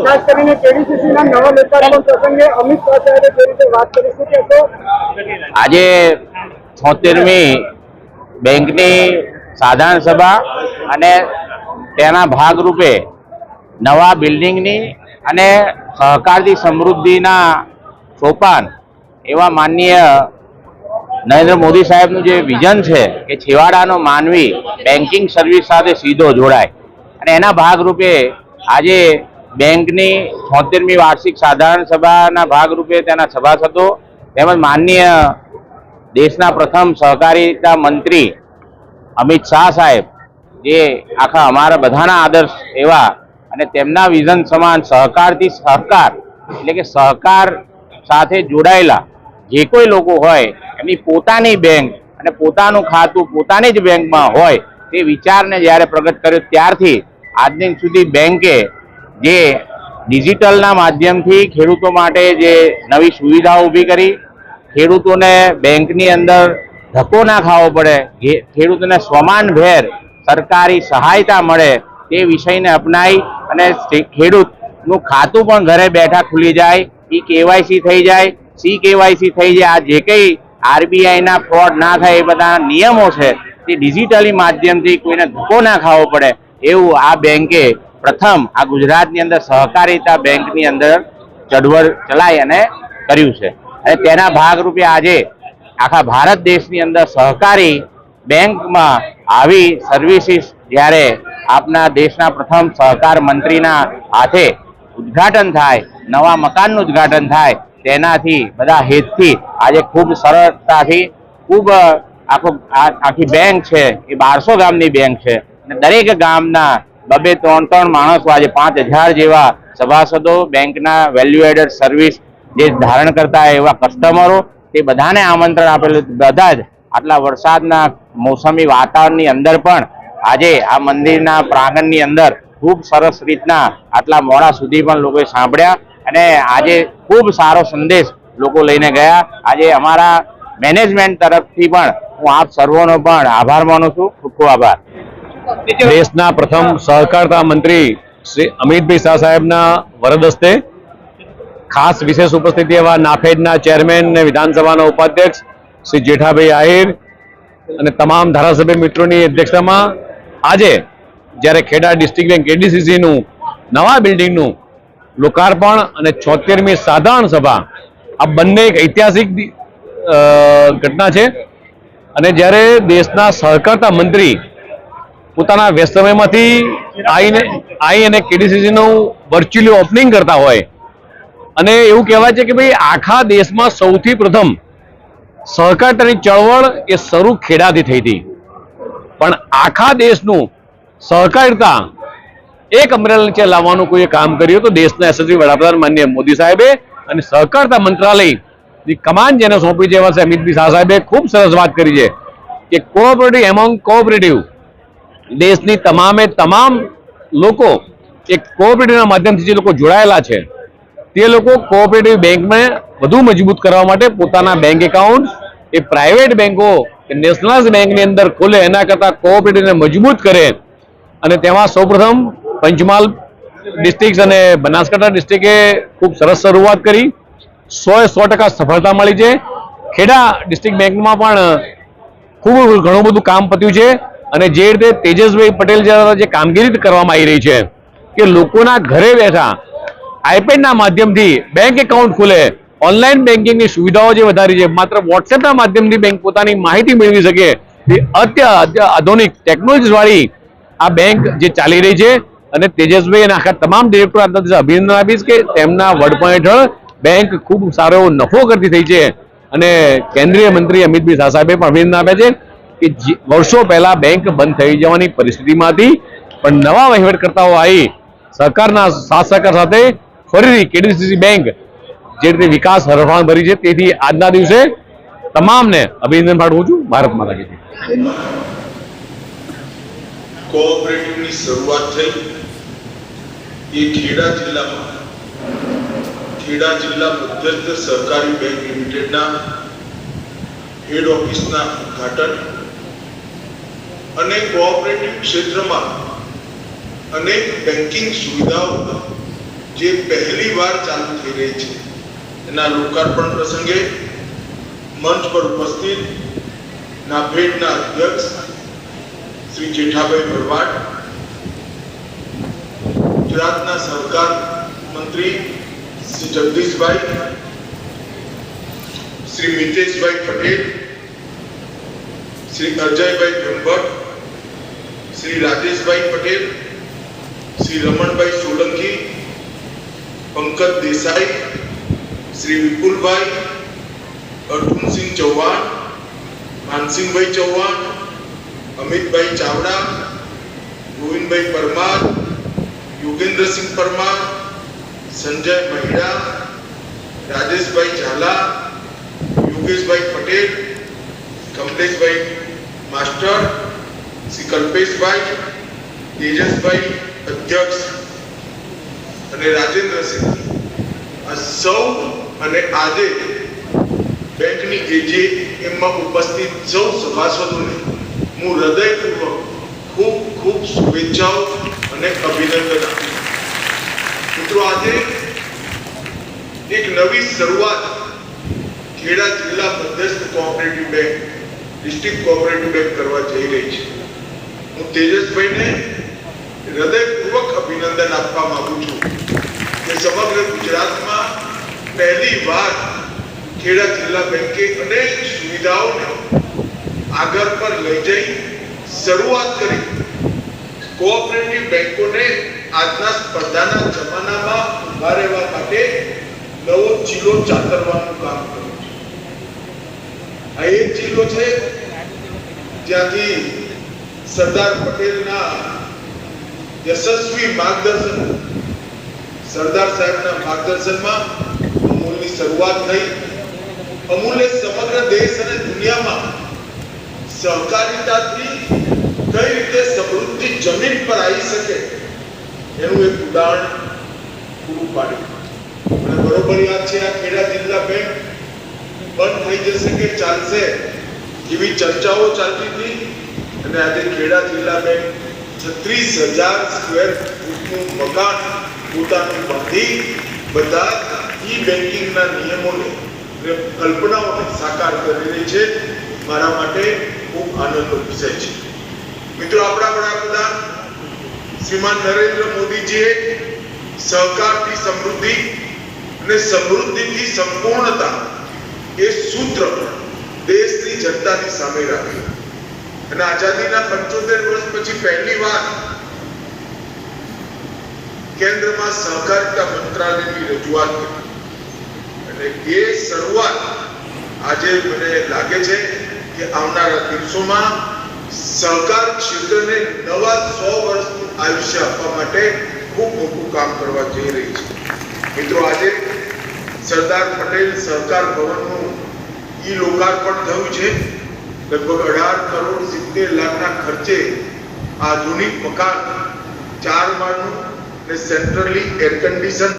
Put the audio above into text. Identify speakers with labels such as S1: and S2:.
S1: ખાસ કરીને કેડીસીસીના નવા લોકાર્પણ પ્રસંગે અમિત શાહ સાહેબે જે રીતે વાત કરી શું કહેશો
S2: આજે છોતેરમી બેંકની સાધારણ સભા અને તેના ભાગરૂપે નવા બિલ્ડિંગની અને સહકારથી સમૃદ્ધિના સોપાન એવા માનનીય નરેન્દ્ર મોદી સાહેબનું જે વિઝન છે કે છેવાડાનો માનવી બેન્કિંગ સર્વિસ સાથે સીધો જોડાય. અને એના ભાગરૂપે આજે બેંકની છોતેરમી વાર્ષિક સાધારણ સભાના ભાગરૂપે તેના સભાસદો તેમજ માનનીય દેશના પ્રથમ સહકારિતા મંત્રી અમિત શાહ સાહેબ, જે આખા અમારા બધાના આદર્શ એવા અને તેમના વિઝન સમાન સહકારથી સહકાર, એટલે કે સહકાર સાથે જોડાયેલા જે કોઈ લોકો હોય, એમની પોતાની બેંક અને પોતાનું ખાતું પોતાની જ બેંકમાં હોય તે વિચારને જ્યારે પ્રગટ કર્યો ત્યારથી આજ દિન સુધી બેંકે જે ડિજિટલના માધ્યમથી ખેડૂતો માટે જે નવી સુવિધાઓ ઊભી કરી, ખેડૂતોને બેંકની અંદર ધક્કો ના ખાવો પડે ખેડૂતોને સ્વમાન ભેર સરકારી સહાયતા મળે તે વિષયને અપનાવી અને ખેડૂતનું ખાતું પણ ઘરે બેઠા ખુલી જાય, ઈ કેવાયસી થઈ જાય, સી કેવાયસી થઈ જાય, આ જે કંઈ આરબીઆઈના ફ્રોડ ના થાય એ બધા નિયમો છે, તે ડિજિટલી માધ્યમથી કોઈને ધક્કો ના ખાવો પડે, એવું આ બેંકે પ્રથમ આ ગુજરાતની અંદર સહકારિતા બેંકની અંદર ચળવળ ચલાવી અને કર્યું છે. અને તેના ભાગરૂપે આજે આખા ભારત દેશની અંદર સહકારી બેંકમાં આવી સર્વિસીસ જ્યારે આપના દેશના પ્રથમ સહકાર મંત્રીના હાથે ઉદ્ઘાટન થાય, નવા મકાનનું ઉદ્ઘાટન થાય, તેનાથી બધા હેતથી આજે ખૂબ સરળતાથી ખૂબ આખો આખી બેંક છે, એ બારસો ગામની બેંક છે. અને દરેક ગામના બબે ત્રણ ત્રણ માણસો આજે પાંચ હજાર જેવા સભાસદો, બેંકના વેલ્યુ એડેડ સર્વિસ જે ધારણ કરતા એવા કસ્ટમરો તે બધાને આમંત્રણ આપેલું બધા જ આટલા વરસાદના મોસમી વાતાવરણની અંદર પણ આજે આ મંદિરના પ્રાંગણની અંદર ખૂબ સરસ રીતના આટલા મોડા સુધી પણ લોકોએ સાંભળ્યા અને આજે ખૂબ સારો સંદેશ લોકો લઈને ગયા. આજે અમારા મેનેજમેન્ટ તરફથી પણ હું આપ સર્વોનો પણ આભાર માનું છું. ખૂબ ખૂબ આભાર.
S3: દેશના પ્રથમ સહકારતા મંત્રી શ્રી અમિતભાઈ શાહ સાહેબના વરદ હસ્તે ખાસ વિશેષ ઉપસ્થિતિ એવા નાફેડના ચેરમેન અને વિધાનસભાના ઉપાધ્યક્ષ શ્રી જેઠાભાઈ આહિર અને તમામ ધારાસભ્ય મિત્રોની અધ્યક્ષતામાં આજે જ્યારે ખેડા ડિસ્ટ્રિક્ટ બેંક કેડીસીસીનું નવા બિલ્ડિંગનું લોકાર્પણ અને છોતેરમી સાધારણ સભા, આ બંને એક ઐતિહાસિક ઘટના છે. અને જ્યારે દેશના સહકારતા મંત્રી પોતાના વ્યસ્ત સમયમાંથી આઈ અને કેડીસીસીનું વર્ચ્યુઅલી ઓપનિંગ કરતા હોય. અને એવું કહેવાય છે કે ભાઈ આખા દેશમાં સૌથી પ્રથમ સહકારતાની ચળવળ એ શરૂ ખેડાથી થઈ હતી. પણ આખા દેશનું સહકારિતા એક અમરેલા નીચે લાવવાનું કોઈ કામ કર્યું તો દેશના યશસ્વી વડાપ્રધાન માન્ય મોદી સાહેબે અને સહકારતા મંત્રાલયની કમાન જેને સોંપી છે એવા અમિતભાઈ શાહ સાહેબે ખૂબ સરસ વાત કરી છે કે કોઓપરેટિવ એમોંગ કોઓપરેટિવ દેશની તમામે તમામ લોકો એક કોઓપરેટિવના માધ્યમથી જે લોકો જોડાયેલા છે, તે લોકો કોઓપરેટિવ બેંકને વધુ મજબૂત કરવા માટે પોતાના બેંક એકાઉન્ટ એ પ્રાઇવેટ બેંકો નેશનલાઇઝ બેંકની અંદર ખોલે, એના કરતાં કોઓપરેટિવને મજબૂત કરે. અને તેમાં સૌપ્રથમ પંચમહાલ ડિસ્ટ્રિક્ટ અને બનાસકાંઠા ડિસ્ટ્રિક્ટે ખૂબ સરસ શરૂઆત કરી. સો સો ટકા સફળતા મળી છે. ખેડા ડિસ્ટ્રિક્ટ બેંકમાં પણ ખૂબ ઘણું બધું કામ પત્યું છે. અને જે રીતે તેજસભાઈ પટેલ દ્વારા જે કામગીરી કરવામાં આવી રહી છે, કે લોકોના ઘરે બેઠા આઈપેડના માધ્યમથી બેંક એકાઉન્ટ ખુલે, ઓનલાઈન બેન્કિંગની સુવિધાઓ જે વધારી છે, માત્ર વોટ્સએપના માધ્યમથી બેંક પોતાની માહિતી મેળવી શકે એ અત્ય આધુનિક ટેકનોલોજીવાળી આ બેંક જે ચાલી રહી છે. અને તેજસભાઈ અને આખા તમામ ડિરેક્ટર અભિનંદન આપીશ કે તેમના વડપણ હેઠળ બેંક ખૂબ સારો એવો નફો કરતી થઈ છે. અને કેન્દ્રીય મંત્રી અમિતભાઈ શાહ સાહેબે પણ અભિનંદન આપ્યા છે. કે વર્ષો પહેલા બેંક બંધ થઈ જવાની પરિસ્થિતિમાં હતી પણ નવા વહીવટકર્તાઓ આવી સરકારના સાથ સહકાર સાથે ફરીથી કેડીસીસી બેંક જે રીતે વિકાસ હરફાણ ભરી છે તેથી આજના દિવસે તમામને અભિનંદન પાઠવું છું. ભારત માતા કી
S4: કોઓપરેટિવની શરૂઆત થઈ. એ ખેડા જિલ્લામાં. ખેડા જિલ્લા મધ્યસ્થ સહકારી બેંક લિમિટેડના હેડ ઓફિસના ઉદ્ઘાટન અને કોઓપરેટિવ ક્ષેત્રમાં અનેક બેન્કિંગ સુવિધાઓ જે પહેલી વાર ચાલુ થઈ રહી છે. એના લોકાર્પણ પ્રસંગે મંચ પર ઉપસ્થિત નાફેડના અધ્યક્ષ શ્રી જેઠાભાઈ ભરવાડ, ગુજરાતના સહકાર મંત્રી શ્રી જગદીશભાઈ, શ્રી મિતેશભાઈ પટેલ, શ્રી અજયભાઈ બ્રહ્મભટ્ટ શ્રી રાજેશભાઈ પટેલ શ્રી રમણભાઈ સોલંકી પંકજ દેસાઈ શ્રી વિપુલભાઈ અર્જુનસિંહ ચૌહાણ માનસિંહભાઈ ચૌહાણ અમિતભાઈ ચાવડા ગોવિંદભાઈ પરમાર યોગેન્દ્રસિંહ પરમાર સંજય મહિડા રાજેશભાઈ ઝાલા યોગેશભાઈ પટેલ કમલેશભાઈ માસ્ટર શ્રી કલ્પેશભાઈ તેજસભાઈ અધ્યક્ષ અને રાજેન્દ્રસિંહ. આ સૌ અને આજે બેંકની એજીએમમાં ઉપસ્થિત સૌ સભાસદોને હું હૃદયપૂર્વક ખૂબ ખૂબ શુભેચ્છાઓ અને અભિનંદન આપું મિત્રો, આજે એક નવી શરૂઆત ખેડા જિલ્લા મધ્યસ્થ cooperative bank, district cooperative bank કરવા જઈ રહી છે. હું તેજસભાઈને હૃદયપૂર્વક અભિનંદન આપવા માંગુ છું કે સમગ્ર ગુજરાતમાં પહેલી વાર ખેડા જિલ્લા બેંકે અનેક સુવિધાઓને આગળ પર લઈ જઈ શરૂઆત કરી. કોઓપરેટિવ બેંકોને આજના સ્પર્ધાના જમાનામાં ઊભા રહેવા માટે નવો ચીલો ચાતરવાનું કામ કર્યું છે. આ એક જિલ્લો છે જ્યાંથી સરદાર પટેલના યશસ્વી માર્ગદર્શન. સરદાર સાહેબના માર્ગદર્શનમાં અમૂલની શરૂઆત થઈ. અમૂલે સમગ્ર દેશ અને દુનિયામાં સહકારિતાથી કઈ રીતે સમૃદ્ધિ જમીન પર આવી શકે એનું એક ઉદાહરણ પૂરું પાડ્યું. અને બરોબર યાદ છે આ ખેડા જિલ્લા બેંક બંધ થઈ જશે કે ચાલશે એવી ચર્ચાઓ ચાલતી હતી. અને આજે ખેડા જિલ્લા બેંક છત્રીસ હજાર સ્ક્વેર ફૂટનું મકાન પોતાનું બાંધી બધા ઈ બેન્કિંગના નિયમોને કલ્પનાઓને સાકાર કરી રહી છે. મારા માટે ખૂબ આનંદનો વિષય છે. મિત્રો, આપણા વડાપ્રધાન શ્રીમાન નરેન્દ્ર મોદીજીએ સહકારથી સમૃદ્ધિ અને સમૃદ્ધિથી સંપૂર્ણતા એ સૂત્ર દેશની જનતાની સામે રાખ્યું. અને આઝાદીના પંચોતેર વર્ષ પછી પહેલી વાર કેન્દ્રમાં સહકારિતા મંત્રાલયની રજૂઆત કરી. અને એ શરૂઆત આજે મને લાગે છે કે આવનારા દિવસોમાં સહકાર ક્ષેત્રને નવા સો વર્ષનું આયુષ્ય આપવા માટે ખૂબ મોટું કામ કરવા જઈ રહી છે. મિત્રો, આજે સરદાર પટેલ સહકાર ભવનનું ઈ લોકાર્પણ થયું છે. લગભગ અઢાર કરોડ સિત્તેર લાખના ખર્ચે આધુનિક મકાન ચાર માળનું ને સેન્ટ્રલી એર કન્ડિશન